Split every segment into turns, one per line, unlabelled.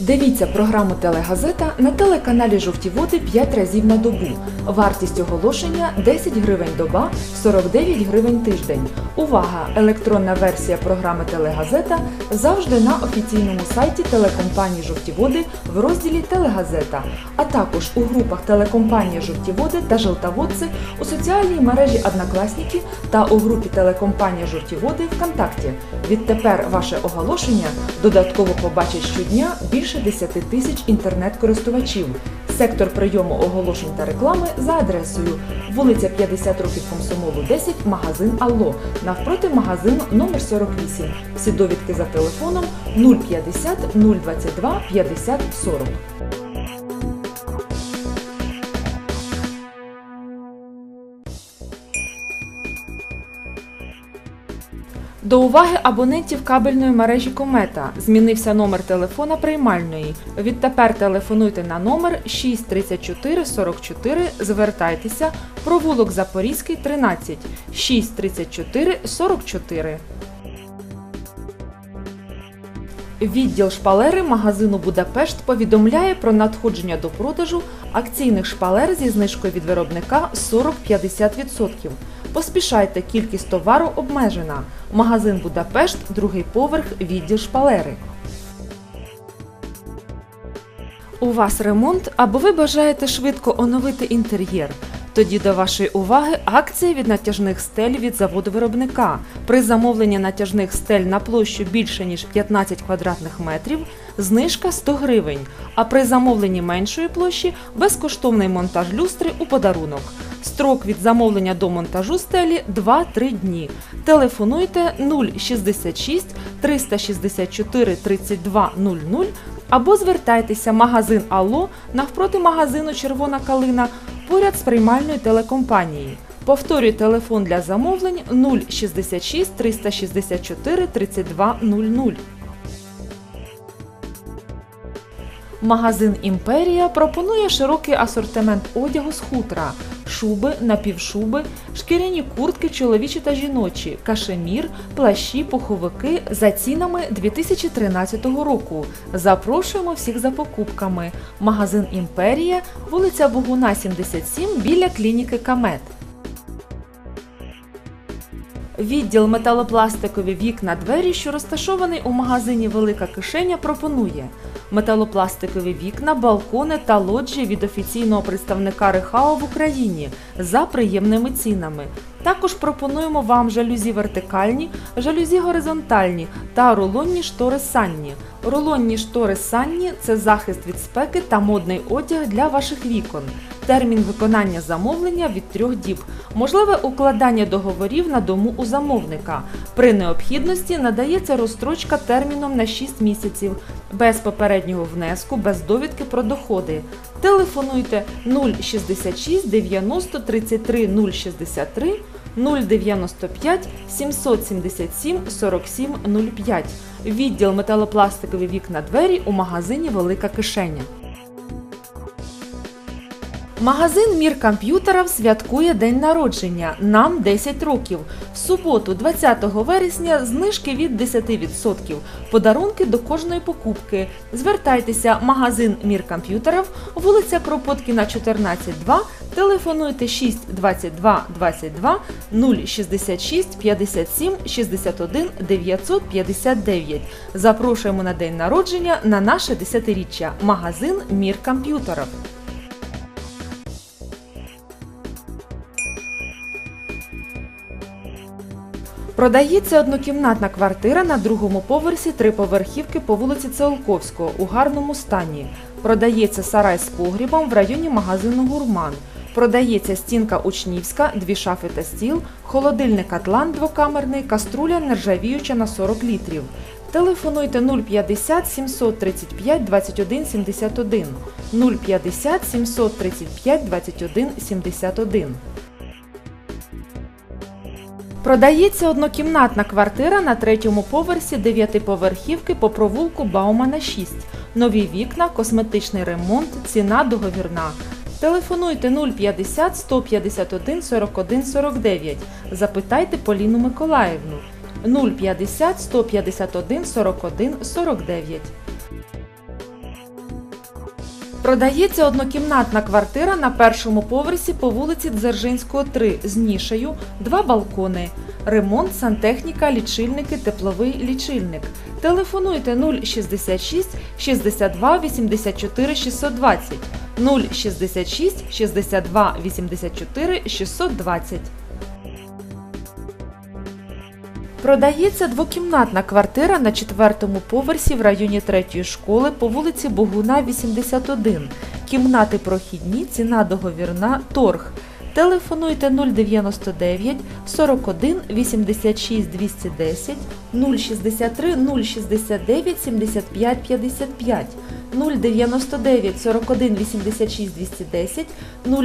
Дивіться програму Телегазета на телеканалі Жовті Води 5 разів на добу. Вартість оголошення 10 гривень доба, 49 гривень тиждень. Увага! Електронна версія програми Телегазета завжди на офіційному сайті телекомпанії Жовті Води в розділі Телегазета, а також у групах телекомпанія Жовті Води та Желтоводці у соціальній мережі Однокласники та у групі телекомпанія Жовті Води ВКонтакті. Відтепер ваше оголошення додатково побачить щодня більше 10 тисяч інтернет-користувачів. Сектор прийому оголошень та реклами за адресою вулиця 50 років Комсомолу 10, магазин Алло, навпроти магазину номер 48. Всі довідки за телефоном 050 022 50 40. До уваги абонентів кабельної мережі Комета змінився номер телефона приймальної. Відтепер телефонуйте на номер 634 44, звертайтеся, провулок Запорізький 13 634 44. Відділ шпалери магазину Будапешт повідомляє про надходження до продажу акційних шпалер зі знижкою від виробника 40-50%. Поспішайте, кількість товару обмежена. Магазин Будапешт, другий поверх, відділ шпалери. У вас ремонт або ви бажаєте швидко оновити інтер'єр. Тоді до вашої уваги акція від натяжних стель від заводу виробника. При замовленні натяжних стель на площу більше ніж 15 квадратних метрів знижка 100 гривень, а при замовленні меншої площі безкоштовний монтаж люстри у подарунок. Строк від замовлення до монтажу стелі 2-3 дні. Телефонуйте 066 364 32 00 або звертайтеся магазин Алло навпроти магазину Червона калина поряд з приймальною телекомпанією. Повторюю телефон для замовлень 066 364 32 Магазин Імперія пропонує широкий асортимент одягу з хутра, шуби, напівшуби, шкіряні куртки чоловічі та жіночі, кашемір, плащі, пуховики за цінами 2013 року. Запрошуємо всіх за покупками. Магазин Імперія, вулиця Богуна, 77 біля клініки Камет. Відділ металопластикові вікна двері, що розташований у магазині Велика кишеня, пропонує металопластикові вікна, балкони та лоджії від офіційного представника Рехао в Україні за приємними цінами. Також пропонуємо вам жалюзі вертикальні, жалюзі горизонтальні та рулонні штори санні. Рулонні штори санні це захист від спеки та модний одяг для ваших вікон. Термін виконання замовлення від трьох діб. Можливе укладання договорів на дому у замовника. При необхідності надається розстрочка терміном на 6 місяців, без попереднього внеску, без довідки про доходи. Телефонуйте 066 90 33 063 095 777 47 05. Відділ металопластикові вікна двері у магазині Велика кишеня. Магазин Мір комп'ютерів святкує день народження. Нам 10 років. В суботу, 20 вересня, знижки від 10%. Подарунки до кожної покупки. Звертайтеся, магазин Мір комп'ютерів, вулиця Кропоткіна, 14-2, телефонуйте 6 22 22 066 57 61 959. Запрошуємо на день народження на наше 10-річчя. Магазин Мір комп'ютерів. Продається однокімнатна квартира на другому поверсі триповерхівки по вулиці Циолковського у гарному стані. Продається сарай з погрібом в районі магазину Гурман. Продається стінка учнівська, дві шафи та стіл, холодильник Атлант двокамерний, каструля нержавіюча на 40 літрів. Телефонуйте 050 735 21 71 050 735 21 71. Продається однокімнатна квартира на третьому поверсі дев'ятиповерхівки по провулку Баумана 6. Нові вікна, косметичний ремонт, ціна договірна. Телефонуйте 050 151 41 49. Запитайте Поліну Миколаївну 050 151 41 49. Продається однокімнатна квартира на першому поверсі по вулиці Дзержинського, 3 з нішею, два балкони. Ремонт, сантехніка, лічильники, тепловий лічильник. Телефонуйте 066 62 84 620 066 62 84 620. Продається двокімнатна квартира на четвертому поверсі в районі третьої школи по вулиці Богуна, 81. Кімнати прохідні, ціна договірна, торг. Телефонуйте 099 41 86 210 063 069 75 55 099 41 86 210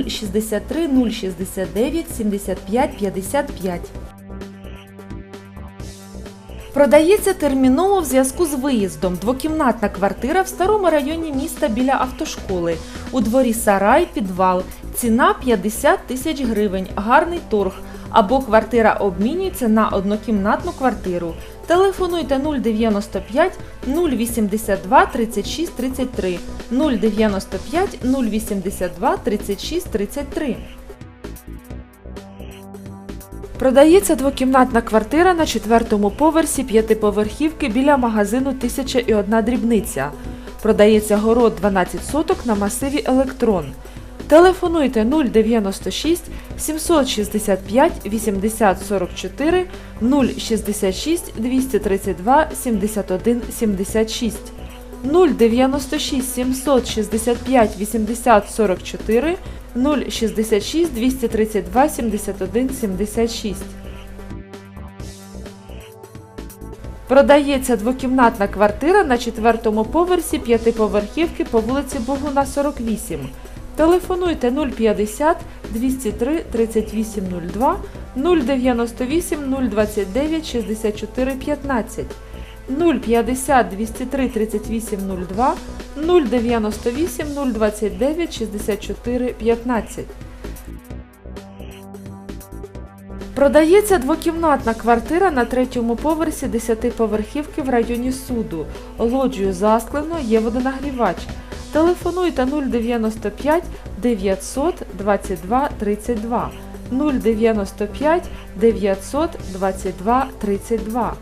063 069 75 55. Продається терміново в зв'язку з виїздом. Двокімнатна квартира в старому районі міста біля автошколи. У дворі сарай, підвал. Ціна 50 тисяч гривень. Гарний торг. Або квартира обмінюється на однокімнатну квартиру. Телефонуйте 095 082 36 33 095 082 36 33. Продається двокімнатна квартира на четвертому поверсі п'ятиповерхівки біля магазину 1001 дрібниця. Продається город 12 соток на масиві Електрон. Телефонуйте 096 765 80 44 066 232 71 76 096 765 80 44 066 232 71 76. Продається двокімнатна квартира на четвертому поверсі п'ятиповерхівки по вулиці Богуна 48. Телефонуйте 050 203 3802 098 029 64 15 050 203 3802 098 029 64 15. Продається двокімнатна квартира на третьому поверсі 10-поверхівки в районі суду. Лоджію засклено, є водонагрівач. Телефонуйте 095 900 22 32 095 900 22 32.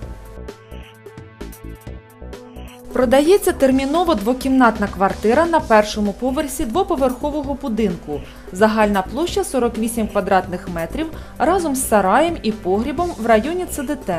Продається терміново двокімнатна квартира на першому поверсі двоповерхового будинку. Загальна площа 48 квадратних метрів разом з сараєм і погрібом в районі ЦДТ.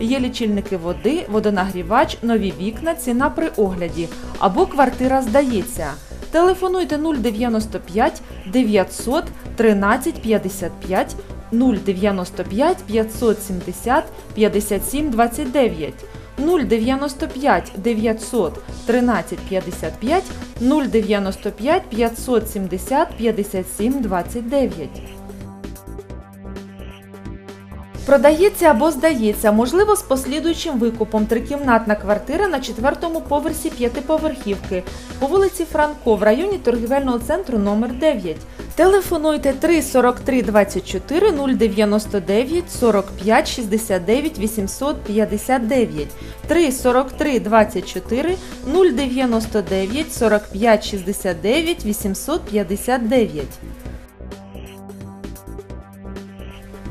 Є лічильники води, водонагрівач, нові вікна, ціна при огляді або квартира здається. Телефонуйте 095 900 13 55 095 570 57 29 095 900 13 55 095 570 57 29. Продається або здається, можливо, з послідуючим викупом. Трикімнатна квартира на четвертому поверсі п'ятиповерхівки. По вулиці Франко в районі торгівельного центру номер 9 Телефонуйте 3 43 24 099 45 69 859 3 43 24 099 45 69 859.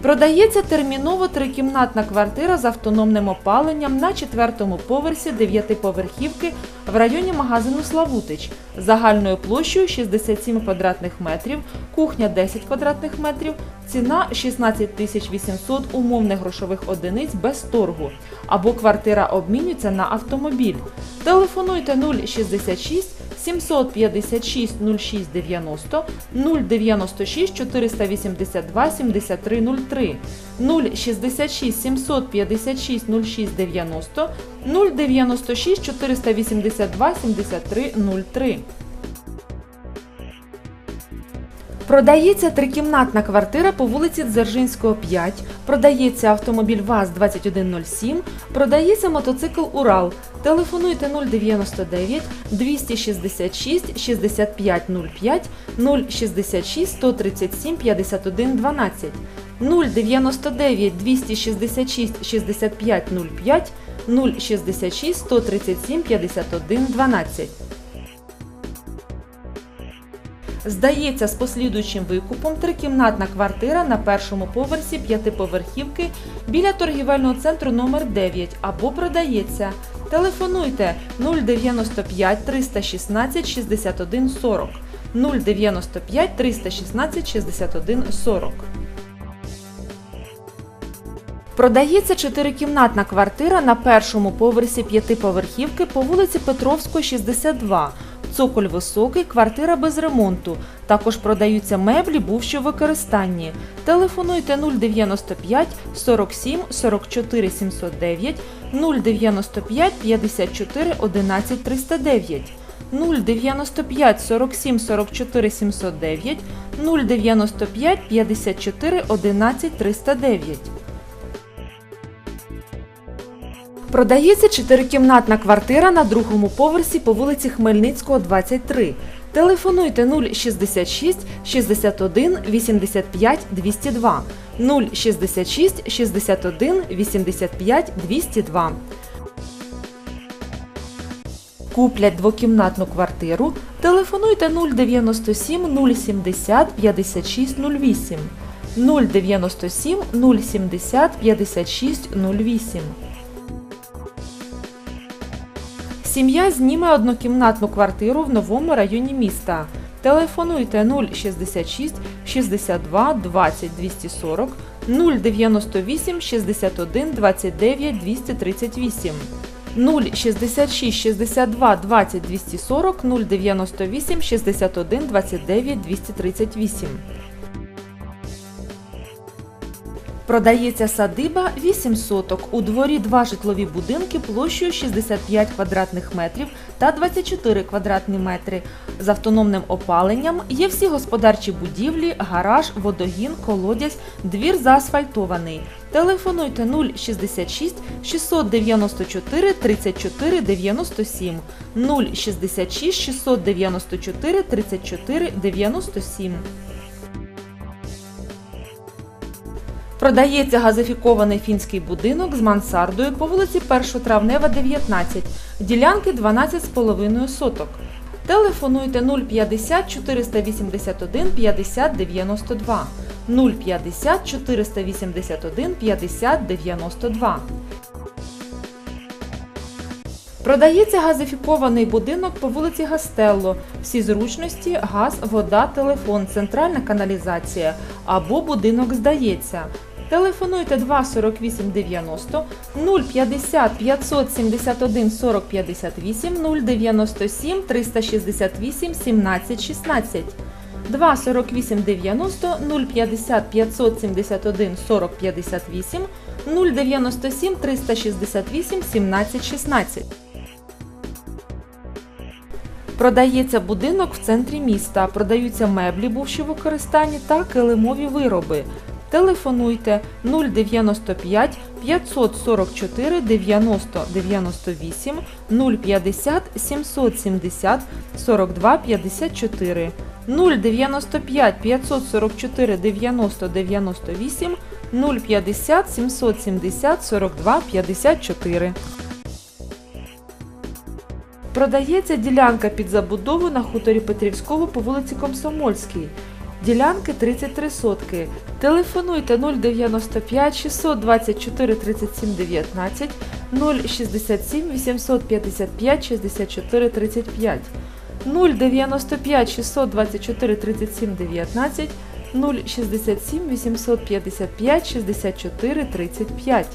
Продається терміново трикімнатна квартира з автономним опаленням на четвертому поверсі дев'ятиповерхівки в районі магазину Славутич загальною площею 67 квадратних метрів, кухня 10 квадратних метрів, ціна 16 тисяч 800 умовних грошових одиниць без торгу. Або квартира обмінюється на автомобіль. Телефонуйте 066 756 06 90 096 482 7303 066 756 06 90 096 482 73 Продається трикімнатна квартира по вулиці Дзержинського, 5, продається автомобіль ВАЗ-2107, продається мотоцикл Урал. Телефонуйте 099 266 6505 066 137 51 12 099 266 6505 066 137 51 12 Здається, з послідуючим викупом трикімнатна квартира на першому поверсі п'ятиповерхівки біля торгівельного центру номер 9 або продається. Телефонуйте 095 316 61 40 095 316 61 40. Продається чотирикімнатна квартира на першому поверсі п'ятиповерхівки по вулиці Петровської, 62. Цоколь високий, квартира без ремонту. Також продаються меблі, бувші в використанні. Телефонуйте 095 47 44 709 095 54 11 309. 095 47 44 709 095 54 11 309. Продається чотирикімнатна квартира на другому поверсі по вулиці Хмельницького, 23. Телефонуйте 066 61 85 202 066 61 85 202. Куплять двокімнатну квартиру. Телефонуйте 097 070 56 08 097 070 56 08. Сім'я зніме однокімнатну квартиру в новому районі міста. Телефонуйте 066 62 20 240 098 61 29 238 066 62 20 240 098 61 29 238 Продається садиба 8 соток. У дворі два житлові будинки площею 65 квадратних метрів та 24 квадратні метри. З автономним опаленням є всі господарчі будівлі, гараж, водогін, колодязь, двір заасфальтований. Телефонуйте 066 694 34 97 066 694 34 97 Продається газифікований фінський будинок з мансардою по вулиці 1 Травнева, 19, ділянки 12,5 соток. Телефонуйте 050 481 50 92 050 481 50 92. Продається газифікований будинок по вулиці Гастелло. Всі зручності, газ, вода, телефон, центральна каналізація або будинок здається. Телефонуйте 2 48 90 050 571 40 58 097 368 17 16 2 48 90 050 571 40 58 097 368 17 16 Продається будинок в центрі міста, продаються меблі, бувші в використанні та килимові вироби. Телефонуйте 095 544 90 98 050 770 42 54 095 544 90 98 050 770 42 54 Продається ділянка під забудову на хуторі Петрівського по вулиці Комсомольській. Ділянки 33 сотки. Телефонуйте 095 624 37 19 067 855 64 35 095 624 37 19 067 855 64 35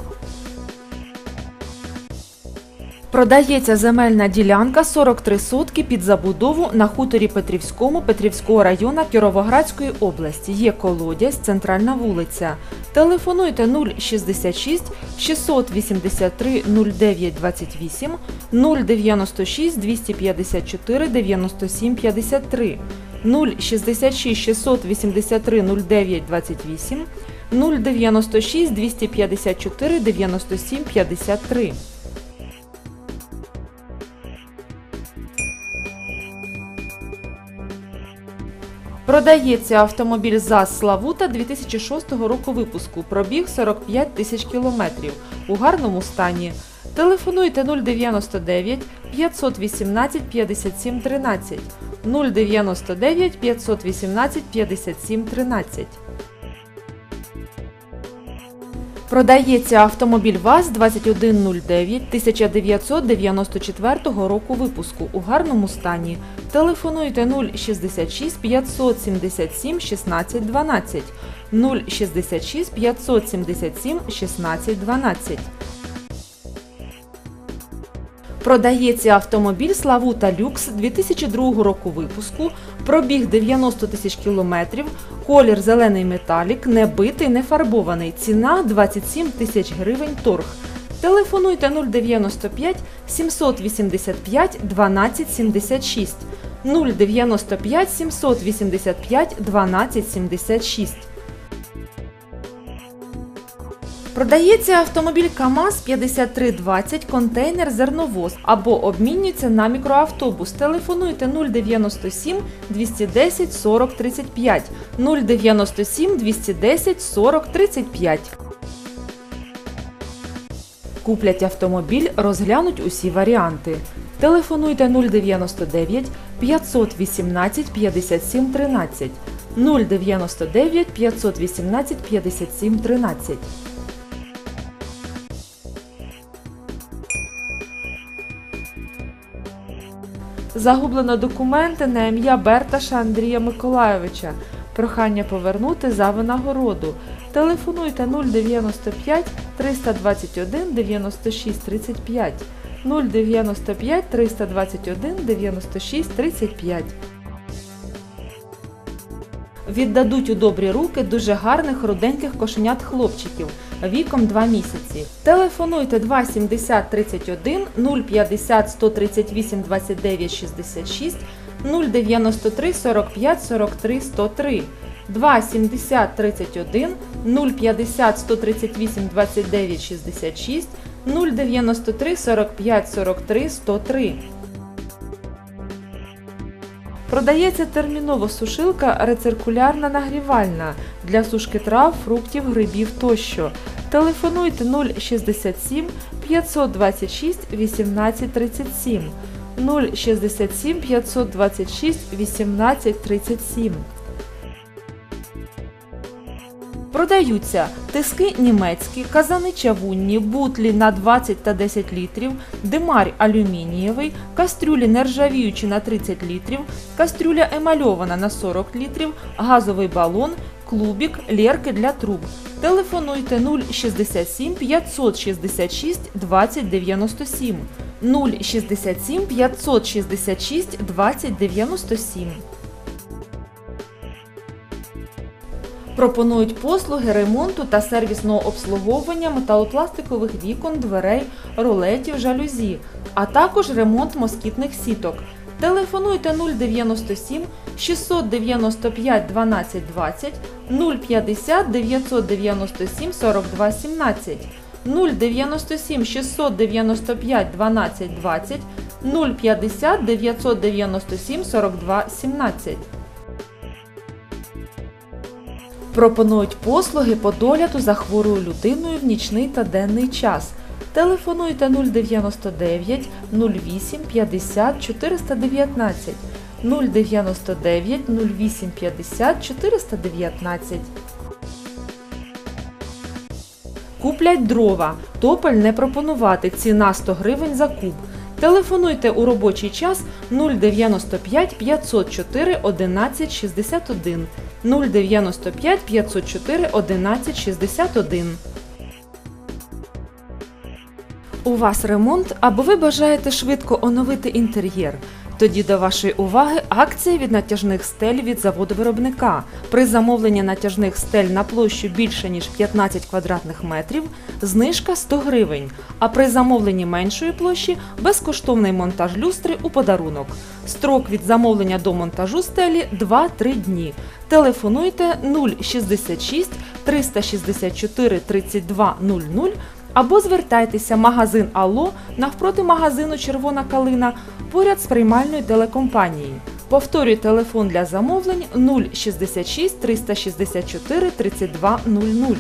Продається земельна ділянка 43 сотки під забудову на хуторі Петрівському Петрівського району Кіровоградської області. Є колодязь, центральна вулиця. Телефонуйте 066 683 09 28 096 254 97 53 066 683 09 28 096 254 97 53 Продається автомобіль ЗАЗ Славута 2006 року випуску. Пробіг 45 тисяч кілометрів у гарному стані. Телефонуйте 099 518 57 13 099 518 57 13 Продається автомобіль ВАЗ-2109 1994 року випуску у гарному стані. Телефонуйте 066 577 16 12 066 577 16 12. Продається автомобіль Славута Люкс 2002 року випуску, пробіг 90 тисяч кілометрів, колір зелений металік, не битий, не фарбований, ціна 27 тисяч гривень торг. Телефонуйте 095 785 1276 095 785 1276 Продається автомобіль КАМАЗ 5320 контейнер зерновоз або обмінюється на мікроавтобус. Телефонуйте 097 210 40 35 097 210 40 35. Куплять автомобіль, розглянуть усі варіанти. Телефонуйте 099 518 57 13 099 518 57 13. Загублено документи на ім'я Берташа Андрія Миколайовича. Прохання повернути за винагороду. Телефонуйте 095 321 96 35 095 321 96 35. Віддадуть у добрі руки дуже гарних руденьких кошенят хлопчиків віком 2 місяці. Телефонуйте 270 31 050 138 29 66 093 45 43 103 270 31 050 138 29 66 093 45 43 103 Продається терміново сушилка рециркулярна нагрівальна для сушки трав, фруктів, грибів тощо. Телефонуйте 067 526 1837 067 526 1837 Продаються тиски німецькі, казани чавунні, бутлі на 20 та 10 літрів, димарь алюмінієвий, кастрюлі нержавіючі на 30 літрів, кастрюля емальована на 40 літрів, газовий балон, клубік, лєрки для труб. Телефонуйте 067 566 2097 067 566 2097 Пропонують послуги ремонту та сервісного обслуговування металопластикових вікон, дверей, рулетів, жалюзі, а також ремонт москітних сіток. Телефонуйте 097 695 12 20 050 997 42 17 097 695 12 20 050 997 42 17 Пропонують послуги по догляду за хворою людиною в нічний та денний час. Телефонуйте 099 08 50 419 099 08 50 419 Куплять дрова. Топель не пропонувати. Ціна 100 гривень за куб. Телефонуйте у робочий час 095 504 11 61 095 504 11 61. У вас ремонт або ви бажаєте швидко оновити інтер'єр. Тоді до вашої уваги акція від натяжних стель від заводу виробника. При замовленні натяжних стель на площу більше ніж 15 квадратних метрів знижка 100 гривень. А при замовленні меншої площі безкоштовний монтаж люстри у подарунок. Строк від замовлення до монтажу стелі 2-3 дні. Телефонуйте 066 364 32 00 або звертайтеся магазин Алло навпроти магазину Червона калина поряд з приймальною телекомпанією. Повторюю телефон для замовлень 066 364 32 00.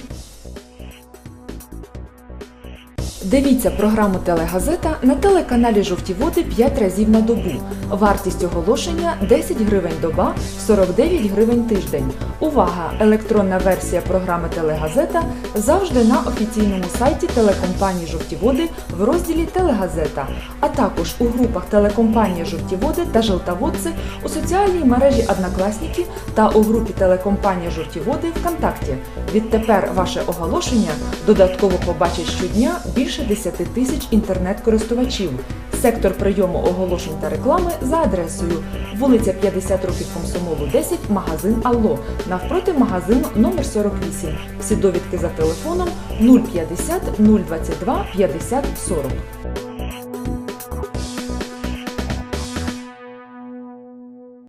Дивіться програму Телегазета на телеканалі Жовті Води 5 разів на добу. Вартість оголошення 10 гривень доба, 49 гривень тиждень. Увага! Електронна версія програми Телегазета завжди на офіційному сайті телекомпанії Жовті Води в розділі Телегазета, а також у групах телекомпанія Жовті Води та Желтоводці у соціальній мережі Однокласники та у групі телекомпанія Жовті Води ВКонтакті. Відтепер ваше оголошення додатково побачить щодня більше 10 тисяч інтернет-користувачів. Сектор прийому оголошень та реклами за адресою вулиця 50 років Комсомолу 10, магазин Алло, навпроти магазину номер 48. Всі довідки за телефоном 050 022 50 40.